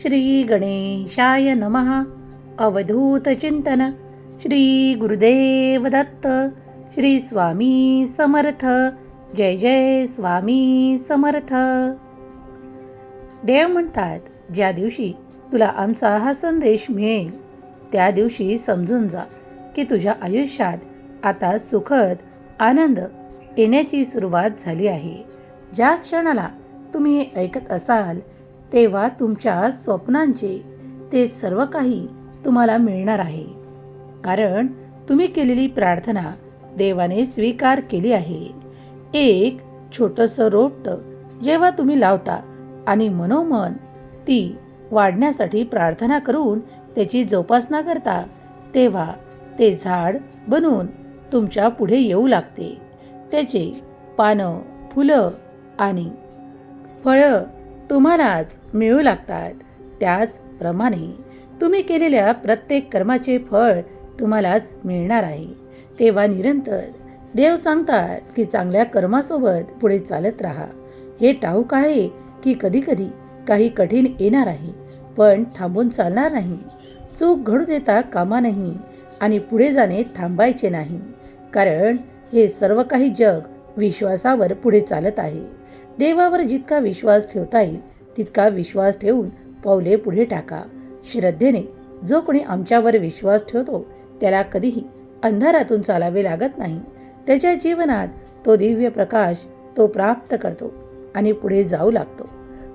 श्री गणेशाय नमः. अवधूत चिंतन. श्री गुरुदेव दत्त. श्री स्वामी समर्थ. जय जय स्वामी समर्थ. देव म्हणतात ज्या दिवशी तुला आमचा हा संदेश मिळेल त्या दिवशी समजून जा की तुझ्या आयुष्यात आता सुखद आनंद येण्याची सुरुवात झाली आहे. ज्या क्षणाला तुम्ही हे ऐकत असाल तेव्हा तुमच्या स्वप्नांचे ते सर्व काही तुम्हाला मिळणार आहे. कारण तुम्ही केलेली प्रार्थना देवाने स्वीकार केली आहे. एक छोटंसं रोपटं जेव्हा तुम्ही लावता आणि मनोमन ती वाढण्यासाठी प्रार्थना करून त्याची जोपासना करता तेव्हा ते झाड बनून तुमच्यापुढे येऊ लागते. त्याचे पानं फुलं आणि फळं तुम्हालाच मिळू लागतात. त्याचप्रमाणे तुम्ही केलेल्या प्रत्येक कर्माचे फळ तुम्हालाच मिळणार आहे. तेव्हा निरंतर देव सांगतात की चांगल्या कर्मासोबत पुढे चालत राहा. हे ठाऊक आहे की कधीकधी काही कठीण येणार आहे पण थांबून चालणार नाही. चूक घडू देता कामा नाही आणि पुढे जाणे थांबायचे नाही. कारण हे सर्व काही जग विश्वासावर पुढे चालत आहे. देवावर जितका विश्वास ठेवता येईल तितका विश्वास ठेवून पावले पुढे टाका. श्रद्धेने जो कोणी आमच्यावर विश्वास ठेवतो त्याला कधीही अंधारातून चालावे लागत नाही. त्याच्या जीवनात तो दिव्य प्रकाश तो प्राप्त करतो आणि पुढे जाऊ लागतो.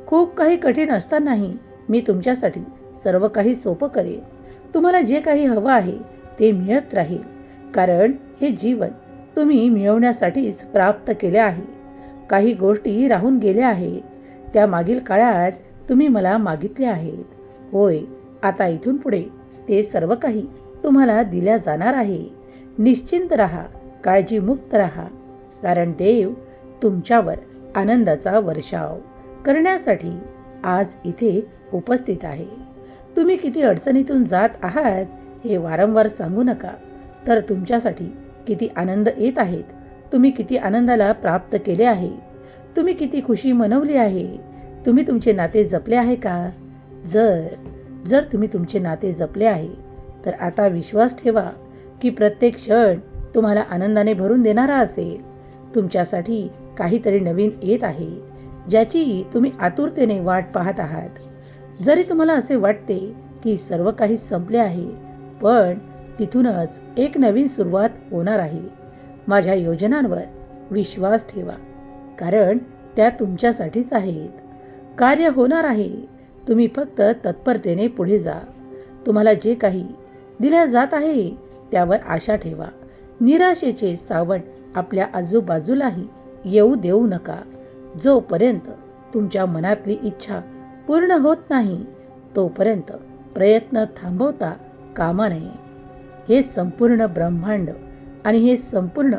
खूप काही कठीण असतानाही मी तुमच्यासाठी सर्व काही सोपं करेन. तुम्हाला जे काही हवं आहे ते मिळत राहील. कारण हे जीवन तुम्ही मिळवण्यासाठीच प्राप्त केले आहे. काही गोष्टी राहून गेल्या आहेत. त्या मागील काळात तुम्ही मला मागितल्या आहेत. होय आता इथून पुढे ते सर्व काही तुम्हाला दिल्या जाणार आहे. निश्चिंत राहा काळजीमुक्त राहा. कारण देव तुमच्यावर आनंदाचा वर्षाव करण्यासाठी आज इथे उपस्थित आहे. तुम्ही किती अडचणीतून जात आहात हे वारंवार सांगू नका. तर तुमच्यासाठी किती आनंद येत आहेत. तुम्ही किती आनंदाला प्राप्त केले आहे? तुम्ही किती खुशी मनवली आहे? तुम्ही तुमचे नाते जपले आहे का? जर जर तुम्ही तुमचे नाते जपले आहे तर आता विश्वास ठेवा की प्रत्येक क्षण तुम्हाला आनंदाने भरून देणारा असेल. तुमच्यासाठी काहीतरी नवीन येत आहे ज्याची तुम्ही आतुरतेने वाट पाहत आहात. जरी तुम्हाला असे वाटते की सर्व काही संपले आहे पण तिथूनच एक नवीन सुरुवात होणार आहे. माझ्या योजनांवर विश्वास ठेवा. कारण त्या तुमच्यासाठीच आहेत. कार्य होणार आहे. तुम्ही फक्त तत्परतेने पुढे जा. तुम्हाला जे काही दिल्या जात आहे त्यावर आशा ठेवा. निराशेचे सावट आपल्या आजूबाजूलाही येऊ देऊ नका. जोपर्यंत तुमच्या मनातली इच्छा पूर्ण होत नाही तोपर्यंत प्रयत्न थांबवता कामा नये. हे संपूर्ण ब्रह्मांड आणि हे संपूर्ण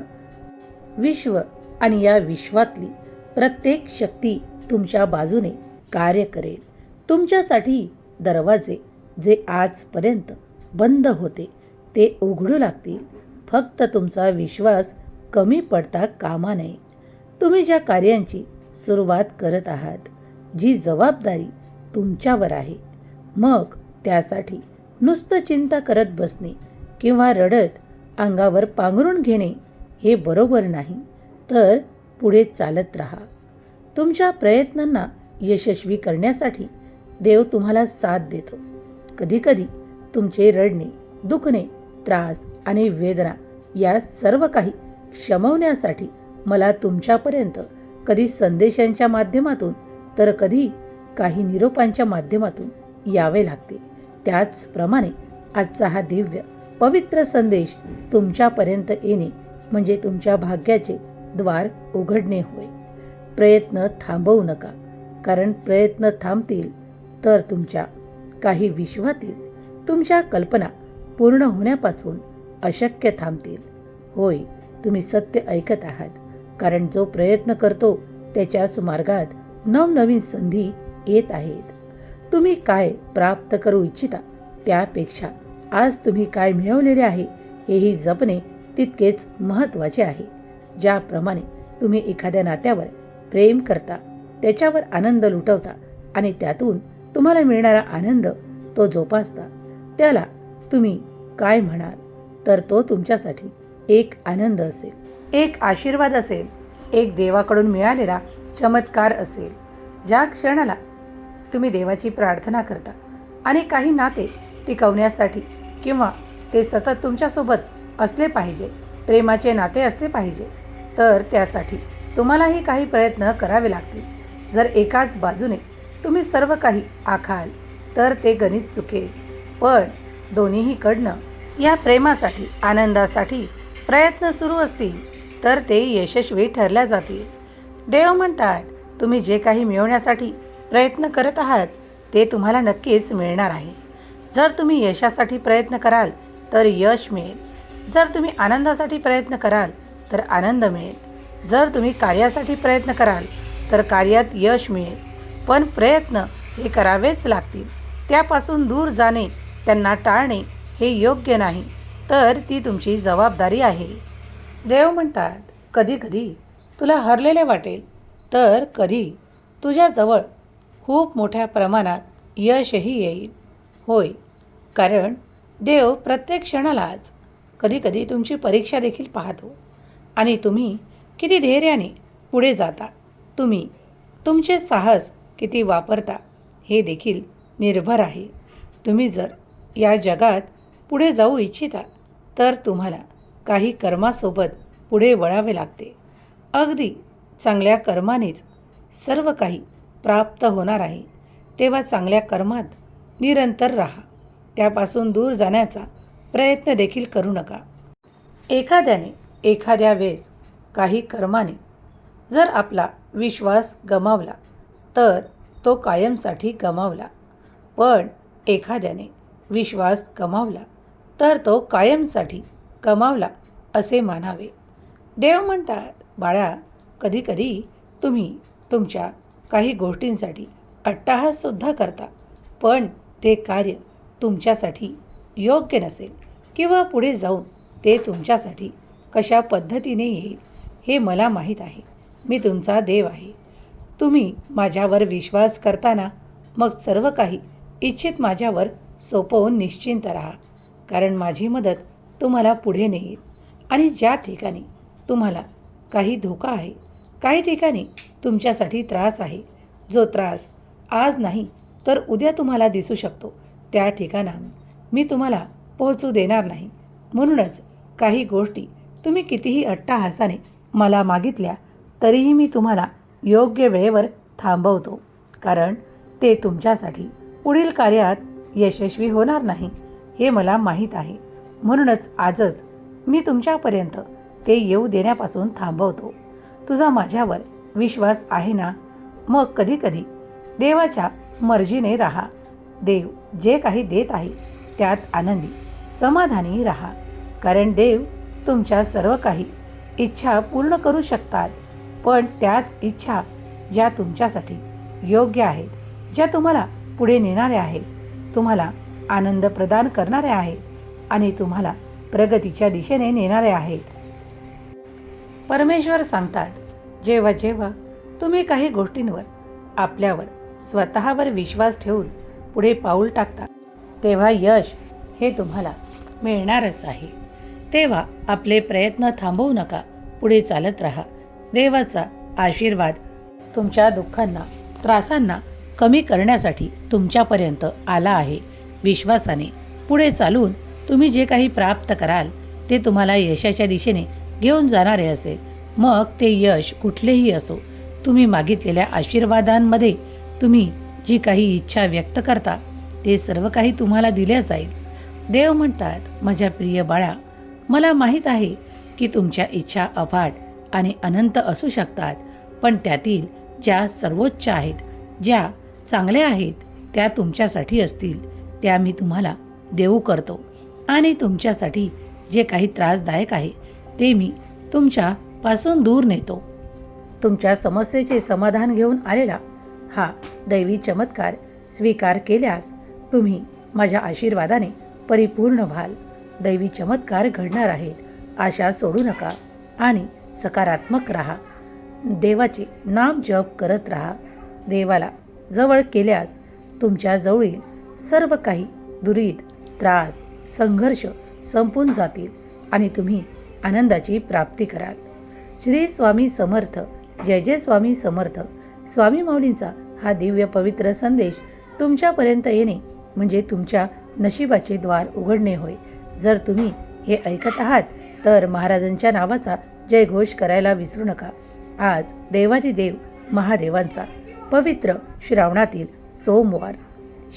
विश्व आणि या विश्वातली प्रत्येक शक्ती तुमच्या बाजूने कार्य करेल. तुमच्यासाठी दरवाजे जे आजपर्यंत बंद होते ते उघडू लागतील. फक्त तुमचा विश्वास कमी पडता कामा नये. तुम्ही ज्या कार्यांची सुरुवात करत आहात जी जबाबदारी तुमच्यावर आहे मग त्यासाठी नुसतं चिंता करत बसणे किंवा रडत अंगावर पांघरून घेणे हे बरोबर नाही. तर पुढे चालत राहा. तुमच्या प्रयत्नांना यशस्वी करण्यासाठी देव तुम्हाला साथ देतो. कधीकधी तुमचे रडणे दुखणे त्रास आणि वेदना या सर्व काही क्षमवण्यासाठी मला तुमच्यापर्यंत कधी संदेशांच्या माध्यमातून तर कधी काही निरोपांच्या माध्यमातून यावे लागते. त्याचप्रमाणे आजचा हा दिव्य पवित्र संदेश तुमच्यापर्यंत येणे म्हणजे तुमच्या भाग्याचे द्वार उघडणे होय. प्रयत्न थांबवू नका कारण प्रयत्न थांबतील तर तुमच्या काही विश्वातील तुमच्या कल्पना पूर्ण होण्यापासून अशक्य थांबतील. होय तुम्ही सत्य ऐकत आहात कारण जो प्रयत्न करतो त्याच्याच मार्गात नवनवीन संधी येत आहेत. तुम्ही काय प्राप्त करू इच्छिता त्यापेक्षा आज तुम्ही काय मिळवलेले आहे हेही जपणे तितकेच महत्त्वाचे आहे. ज्याप्रमाणे तुम्ही एखाद्या नात्यावर प्रेम करता त्याच्यावर आनंद लुटवता आणि त्यातून तुम्हाला मिळणारा आनंद तो जोपासता. त्याला तुम्ही काय म्हणाल तर तो तुमच्यासाठी एक आनंद असेल. एक आशीर्वाद असेल एक देवाकडून मिळालेला चमत्कार असेल. ज्या क्षणाला तुम्ही देवाची प्रार्थना करता आणि काही नाते टिकवण्यासाठी किंवा ते सतत तुमच्यासोबत असले पाहिजे प्रेमाचे नाते असले पाहिजे तर त्यासाठी तुम्हालाही काही प्रयत्न करावे लागतील. जर एकाच बाजूने तुम्ही सर्व काही आखाल तर ते गणित चुकेल. पण दोन्हीकडनं या प्रेमासाठी आनंदासाठी प्रयत्न सुरू असतील तर ते यशस्वी ठरल्या जातील. देव म्हणतात तुम्ही जे काही मिळवण्यासाठी प्रयत्न करत आहात ते तुम्हाला नक्कीच मिळणार आहे. जर तुम्ही यशासाठी प्रयत्न कराल तर यश मिळेल. जर तुम्ही आनंदासाठी प्रयत्न कराल तर आनंद मिळेल. जर तुम्ही कार्यासाठी प्रयत्न कराल तर कार्यात यश मिळेल. पण प्रयत्न हे करावेच लागतील. त्यापासून दूर जाणे त्यांना टाळणे हे योग्य नाही. तर ती तुमची जबाबदारी आहे. देव म्हणतात कधी कधी तुला हरलेले वाटेल. तर कधी तुझ्याजवळ खूप मोठ्या प्रमाणात यशही येईल. होय. कारण देव प्रत्येक क्षणालाच कधीकधी तुमची परीक्षा देखील पाहतो. आणि तुम्ही किती धैर्याने पुढे जाता तुम्ही तुमचे साहस किती वापरता हे देखील निर्भर आहे. तुम्ही जर या जगात पुढे जाऊ इच्छिता तर तुम्हाला काही कर्मासोबत पुढे वळावे लागते. अगदी चांगल्या कर्मानेच सर्व काही प्राप्त होणार आहे. तेव्हा चांगल्या कर्मात निरंतर राहा. त्यापासून दूर जाण्याचा प्रयत्न देखील करू नका. एखाद्याने एखाद्या वेळेस काही कर्माने जर आपला विश्वास गमावला तर तो कायमसाठी गमावला. पण एखाद्याने विश्वास गमावला तर तो कायमसाठी गमावला असे मानावे. देव म्हणतात बाळा कधीकधी तुम्ही तुमच्या काही गोष्टींसाठी अट्टाहाससुद्धा करता पण ते कार्य तुमच्यासाठी योग्य नसेल किंवा पुढे जाऊन ते तुमच्यासाठी कशा पद्धतीने येईल हे मला माहीत आहे. मी तुमचा देव आहे. तुम्ही माझ्यावर विश्वास करताना मग सर्व काही इच्छित माझ्यावर सोपवून निश्चिंत राहा. कारण माझी मदत तुम्हाला पुढे नेईल आणि ज्या ठिकाणी तुम्हाला काही धोका आहे काही ठिकाणी तुमच्यासाठी त्रास आहे जो त्रास आज नाही तर उद्या तुम्हाला दिसू शकतो. त्या ठिकाणाहून मी तुम्हाला पोहोचू देणार नाही. म्हणूनच काही गोष्टी तुम्ही कितीही अट्टाहासाने मला मागितल्या तरीही मी तुम्हाला योग्य वेळेवर थांबवतो. कारण ते तुमच्यासाठी पुढील कार्यात यशस्वी होणार नाही हे मला माहीत आहे. म्हणूनच आजच मी तुमच्यापर्यंत ते येऊ देण्यापासून थांबवतो. तुझा माझ्यावर विश्वास आहे ना? मग कधीकधी देवाच्या मर्जीने राहा. देव जे काही देत आहे त्यात आनंदी समाधानी राहा. कारण देव तुमच्या सर्व काही इच्छा पूर्ण करू शकतात पण त्याच इच्छा ज्या तुमच्यासाठी योग्य आहेत ज्या तुम्हाला पुढे नेणाऱ्या आहेत तुम्हाला आनंद प्रदान करणाऱ्या आहेत आणि तुम्हाला प्रगतीच्या दिशेने नेणाऱ्या आहेत. परमेश्वर सांगतात जेव्हा जेव्हा तुम्ही काही गोष्टींवर आपल्यावर स्वतःवर विश्वास ठेवून पुढे पाऊल टाकता तेव्हा यश हे तुम्हाला मिळणारच आहे. तेव्हा आपले प्रयत्न थांबवू नका. पुढे चालत राहा. देवाचा आशीर्वाद तुमच्या दुःखांना त्रासांना कमी करण्यासाठी तुमच्यापर्यंत आला आहे. विश्वासाने पुढे चालून तुम्ही जे काही प्राप्त कराल ते तुम्हाला यशाच्या दिशेने घेऊन जाणारे असेल. मग ते यश कुठलेही असो. तुम्ही मागितलेल्या आशीर्वादांमध्ये तुम्ही जी काही इच्छा व्यक्त करता ते सर्व काही तुम्हाला दिल्या जाईल. देव म्हणतात माझ्या प्रिय बाळा मला माहीत आहे की तुमच्या इच्छा अफाट आणि अनंत असू शकतात पण त्यातील ज्या सर्वोच्च आहेत ज्या चांगल्या आहेत त्या तुमच्यासाठी असतील त्या मी तुम्हाला देऊ करतो. आणि तुमच्यासाठी जे काही त्रासदायक आहे ते मी तुमच्यापासून दूर नेतो. तुमच्या समस्येचे समाधान घेऊन आलेला हा दैवी चमत्कार स्वीकार केल्यास तुम्ही माझ्या आशीर्वादाने परिपूर्ण व्हाल. दैवी चमत्कार घडणार आहेत आशा सोडू नका आणि सकारात्मक राहा. देवाचे नाम जप करत राहा. देवाला जवळ केल्यास तुमच्या जवळील सर्व काही दुरीत त्रास संघर्ष संपून जातील आणि तुम्ही आनंदाची प्राप्ती कराल. श्री स्वामी समर्थ जय जय स्वामी समर्थ. स्वामी माऊलींचा हा दिव्य पवित्र संदेश तुमच्यापर्यंत येणे म्हणजे तुमच्या नशिबाचे द्वार उघडणे होय. जर तुम्ही हे ऐकत आहात तर महाराजांच्या नावाचा जयघोष करायला विसरू नका. आज देवादिदेव महादेवांचा पवित्र श्रावणातील सोमवार.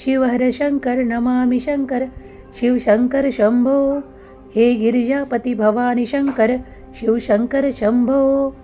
शिवहर शंकर नमामि शंकर शिवशंकर शंभो. हे गिरिजापती भवानी शंकर शिवशंकर शंभो.